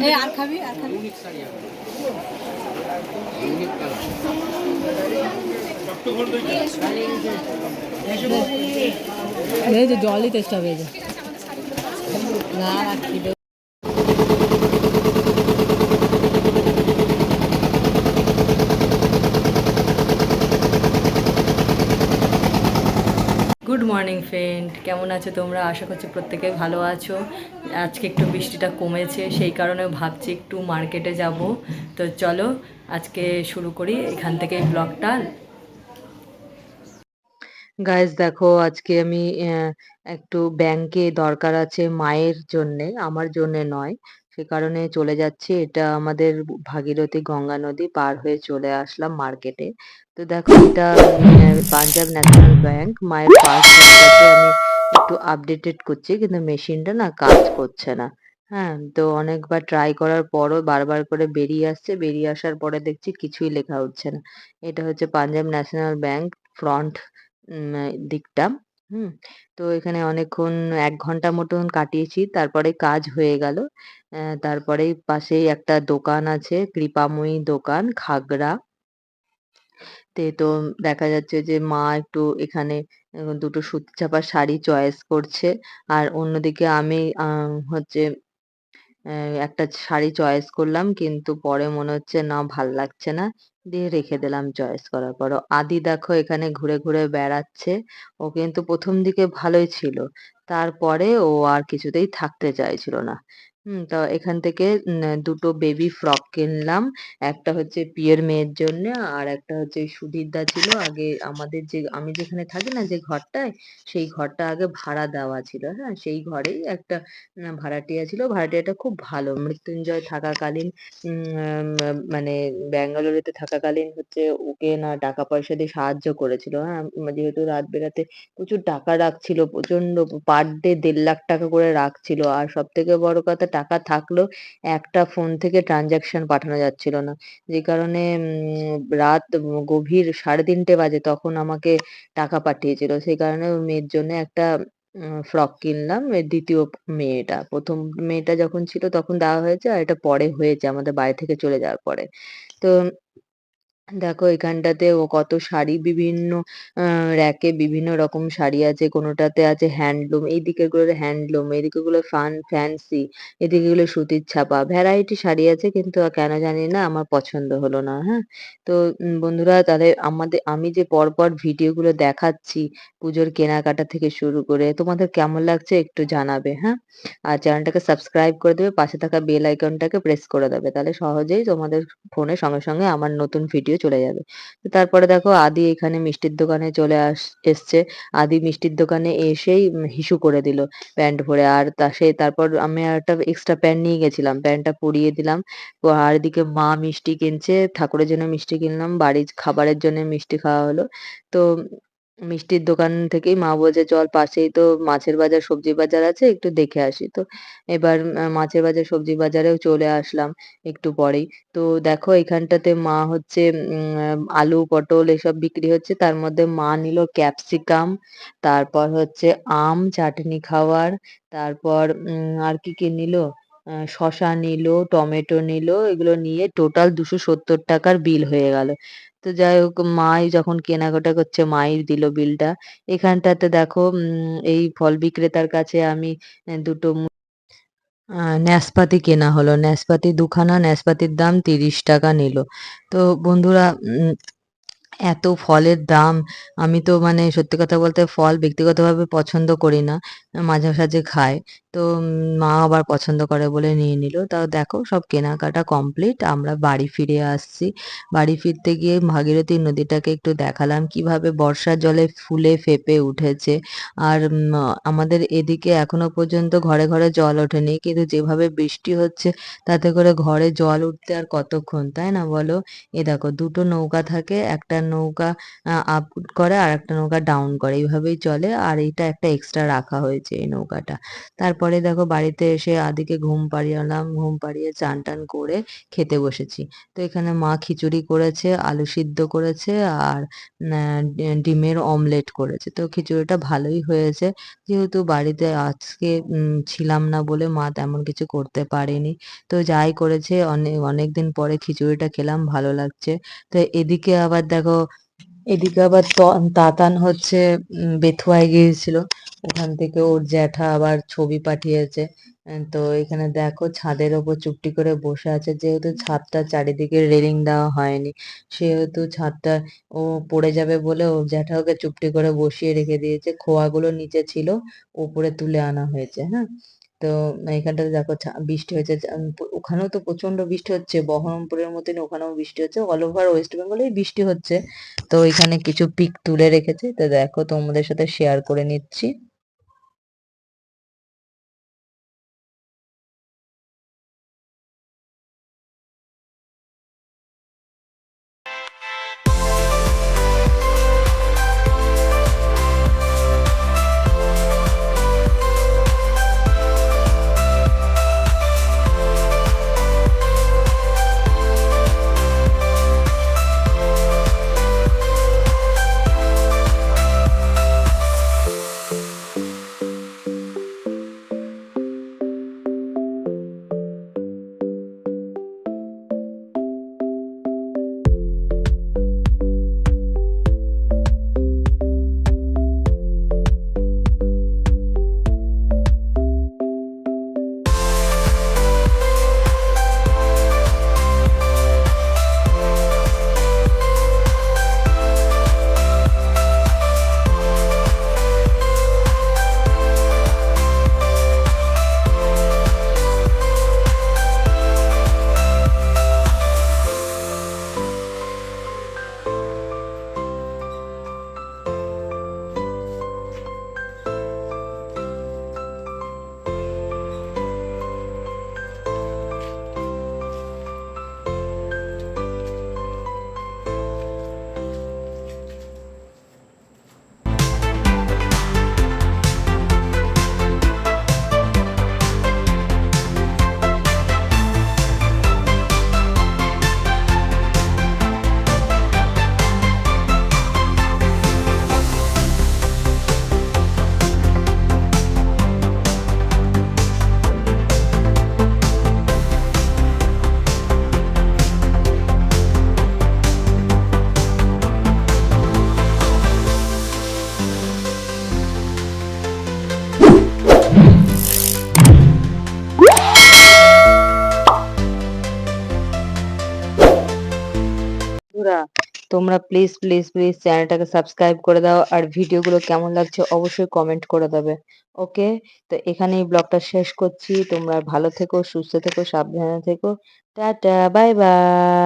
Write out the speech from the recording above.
এই আর খাবি আর খাবি ইউনিক শাড়ি ইউনিক কালার এই যে। জলই চেষ্টা হয়ে যায় না গুড মর্নিং ফ্রেন্ড কেমন আছো তোমরা? আশা করছি প্রত্যেকে ভালো আছো। আজকে একটু বৃষ্টিটা কমেছে, সেই কারণে ভাবছি একটু মার্কেটে যাব। তো চলো আজকে শুরু করি। এখান থেকে ব্লগটা গাইজ দেখো আজকে আমি একটু ব্যাংকে দরকার আছে মায়ের জন্যে, আমার জন্যে নয়। সে কারণে চলে যাচ্ছি। এটা আমাদের ভাগীরথী গঙ্গা নদী পার হয়ে চলে আসলাম মার্কেটে তো দেখো এটা পাঞ্জাব ন্যাশনাল ব্যাংক মায়ের পাসবুকটাকে আমি একটু আপডেটেড করছি, কিন্তু মেশিনটা না কাজ করছে না। হ্যাঁ তো অনেকবার ট্রাই করার পরও বারবার করে বেরিয়ে আসছে। বেরিয়ে আসার পরে দেখছি কিছুই লেখা হচ্ছে না। এটা হচ্ছে Punjab national bank front um দিকটা। হুম? তো এখানে অনেকক্ষণ ১ ঘণ্টা মতন কাটিয়েছি। তারপরে কাজ হয়ে গেল। অ্যা তারপরেই পাশেই একটা দোকান আছে, কৃপাময়ী দোকান, খাগড়া। তে তো দেখা যাচ্ছে যে মা একটু এখানে দুটো সুতি ছাপা শাড়ি চয়েস করছে। আর অন্যদিকে আমি হচ্ছে একটা শাড়ি চয়েস করলাম কিন্তু পরে মনে হচ্ছে না ভালো লাগছে না। দিয়ে রেখে দিলাম চয়েস করার পর। আদি দেখো এখানে ঘুরে, ঘুরে বেড়াচ্ছে। ও কিন্তু প্রথম দিকে ভালোই ছিল। তারপরে ও আর কিছুতেই থাকতে চাইছিল না। হুম? তো এখান থেকে দুটো বেবি ফ্রক কিনলাম। একটা হচ্ছে পিয়ের মেয়ের জন্যে আর একটা হচ্ছে সুধীরদা ছিল আগে আমাদের যে আমি যেখানে থাকি না যে ঘরটায়, সেই ঘরটা আগে ভাড়া দেওয়া ছিল। হ্যাঁ? সেই ঘরেই একটা ভাড়াটিয়া ছিল। ভাড়াটিয়াটা খুব ভালো। মৃত্যুঞ্জয় থাকাকালীন উম আ মানে ব্যাঙ্গালোরেতে থাকাকালীন হচ্ছে ওকে না টাকা পয়সা দিয়ে সাহায্য করেছিল। হ্যাঁ? যেহেতু রাত বেরাতে প্রচুর টাকা রাখছিল। প্রচণ্ড পার ডে দেড় লাখ টাকা করে রাখছিল। আর সব থেকে বড় কথা, টাকা থাকলেও একটা ফোন থেকে ট্রান্সেকশন পাঠানো যাচ্ছিল না। যে কারণে রাত গভীর ৩:৩০ বাজে তখন আমাকে টাকা পাঠিয়েছিল। সেই কারণে মেয়ের জন্য একটা ফ্রক কিনলাম। ২য় মেয়েটা। প্রথম মেয়েটা যখন ছিল তখন দেওয়া হয়েছে আর এটা পরে হয়েছে, আমাদের বাড়ি থেকে চলে যাওয়ার পরে। তো দেখো এখানটাতে ও কত শাড়ি বিভিন্ন আ র‍্যাকে বিভিন্ন রকম শাড়ি আছে। কোনোটাতে আছে হ্যান্ডলুম, এই দিকেরগুলো হ্যান্ডলুম, এদিকেরগুলো ফান ফ্যান্সি, এদিকেরগুলো সুতির ছাপা। ভ্যারাইটি শাড়ি আছে কিন্তু কেন জানি না আমার পছন্দ হলো না। হ্যাঁ? তো উম বন্ধুরা তাহলে আমাদের আমি যে পরপর ভিডিওগুলো দেখাচ্ছি পুজোর কেনাকাটা থেকে শুরু করে তোমাদের কেমন লাগছে একটু জানাবে। হ্যাঁ? আর চ্যানেলটাকে সাবস্ক্রাইব করে দেবে। পাশে থাকা বেল আইকনটাকে প্রেস করে দেবে। তাহলে সহজেই তোমাদের ফোনে সঙ্গে, সঙ্গে আমার নতুন ভিডিও চলে যাবে। তো তারপরে দেখো আদি এখানে মিষ্টির দোকানে চলে আস, এসছে। আদি মিষ্টির দোকানে এসেই হিসু করে দিল প্যান্ট ভরে। আর তা সে তারপর আমি আরেকটা এক্সট্রা প্যান্ট নিয়ে গেছিলাম। প্যান্টটা পরিয়ে দিলাম। আর এদিকে মা মিষ্টি কিনছে। ঠাকুরের জন্য মিষ্টি কিনলাম। বাড়ির খাবারের জন্য মিষ্টি খাওয়া হলো। তো মিষ্টির দোকান থেকেই মা বলছে, "চল পাশেই তো মাছের বাজার, সবজি বাজার আছে একটু দেখে আসি।" তো এবার মাছের বাজার, সবজি বাজারেও চলে আসলাম একটু পরেই। তো দেখো এখানটাতে মা হচ্ছে আলু, পটল এসব বিক্রি হচ্ছে। তার মধ্যে মা নিল ক্যাপসিকাম, তারপর হচ্ছে আম চাটনি খাওয়ার, তারপর আর কি, কি নিল? শসা নিল, টমেটো নিল। এগুলো নিয়ে টোটাল দুশো সত্তর টাকার বিল হয়ে গেল। তো যাই হোক মাই যখন কেনাকাটা করছে মাই দিল বিলটা। এখানটাতে দেখো উম এই ফল বিক্রেতার কাছে আমি দুটো নাশপাতি কেনা হলো। নাশপাতি ২ খানা, নাশপাতির দাম ৳৩০ নিল। তো বন্ধুরা এত ফলের দাম আমি তো মানে সত্যি কথা বলতে ফল ব্যক্তিগতভাবে পছন্দ করি না। মাঝে সাঝে খাই। তো মা আবার পছন্দ করে বলে নিয়ে নিল। তাও দেখো সব কেনাকাটা কমপ্লিট। আমরা বাড়ি ফিরে আসছি। বাড়ি ফিরতে গিয়ে ভাগীরথী নদীটাকে একটু দেখালাম কীভাবে বর্ষার জলে ফুলে ফেঁপে উঠেছে। আর আমাদের এদিকে এখনও পর্যন্ত ঘরে, ঘরে জল ওঠেনি। কিন্তু যেভাবে বৃষ্টি হচ্ছে তাতে করে ঘরে জল উঠতে আর কতক্ষণ, তাই না বলো? এ দেখো দুটো নৌকা থাকে। একটা নৌকা আপ করে আর একটা নৌকা ডাউন করে। এইভাবেই চলে। আর এইটা একটা এক্সট্রা রাখা হয়েছে এই নৌকাটা। তারপর তারপরে দেখো বাড়িতে এসে আদিকে ঘুম পাড়িয়ালাম, ঘুম পাড়িয়ে চান টান করে খেতে বসেছি। তো এখানে মা খিচুড়ি করেছে, আলু সিদ্ধ করেছে আর ডিমের অমলেট করেছে। তো খিচুড়িটা ভালোই হয়েছে। যেহেতু বাড়িতে আজকে ছিলাম না বলে মা তেমন কিছু করতে পারেনি। তো যাই করেছে অনেক অনেক দিন পরে খিচুড়িটা খেলাম, ভালো লাগছে। তো এদিকে আবার দেখো, এদিকে আবার তাতান হচ্ছে বেথুয়ায় গিয়েছিল। ওখান থেকে ওর জ্যাঠা আবার ছবি পাঠিয়েছে। তো এখানে দেখো ছাদের ওপর চুপটি করে বসে আছে, যেহেতু ছাদটা চারিদিকে রেলিং দেওয়া হয়নি, সেহেতু ছাদটা ও পড়ে যাবে বলে ওর জ্যাঠা ওকে চুপটি করে বসিয়ে রেখে দিয়েছে। খোয়াগুলো নিচে ছিল উপরে তুলে আনা হয়েছে হ্যাঁ? তো এখানটাতে দেখো বৃষ্টি হয়েছে ওখানেও তো প্রচণ্ড বৃষ্টি হচ্ছে, বহরমপুরের মতন ওখানেও বৃষ্টি হচ্ছে অল ওভার ওয়েস্ট বেঙ্গলেই বৃষ্টি হচ্ছে। তো এখানে কিছু পিক তুলে রেখেছে, তো দেখো তোমাদের সাথে শেয়ার করে নিচ্ছি। বন্ধুরা, তোমরা প্লিজ প্লিজ প্লিজ চ্যানেলটাকে সাবস্ক্রাইব করে দাও আর ভিডিওগুলো কেমন লাগছে অবশ্যই কমেন্ট করে দেবে ওকে তো এখানেই ব্লগটা শেষ করছি, তোমরা ভালো থেকো, সুস্থ থেকো, সাবধানে থেকো, টাটা বাই বাই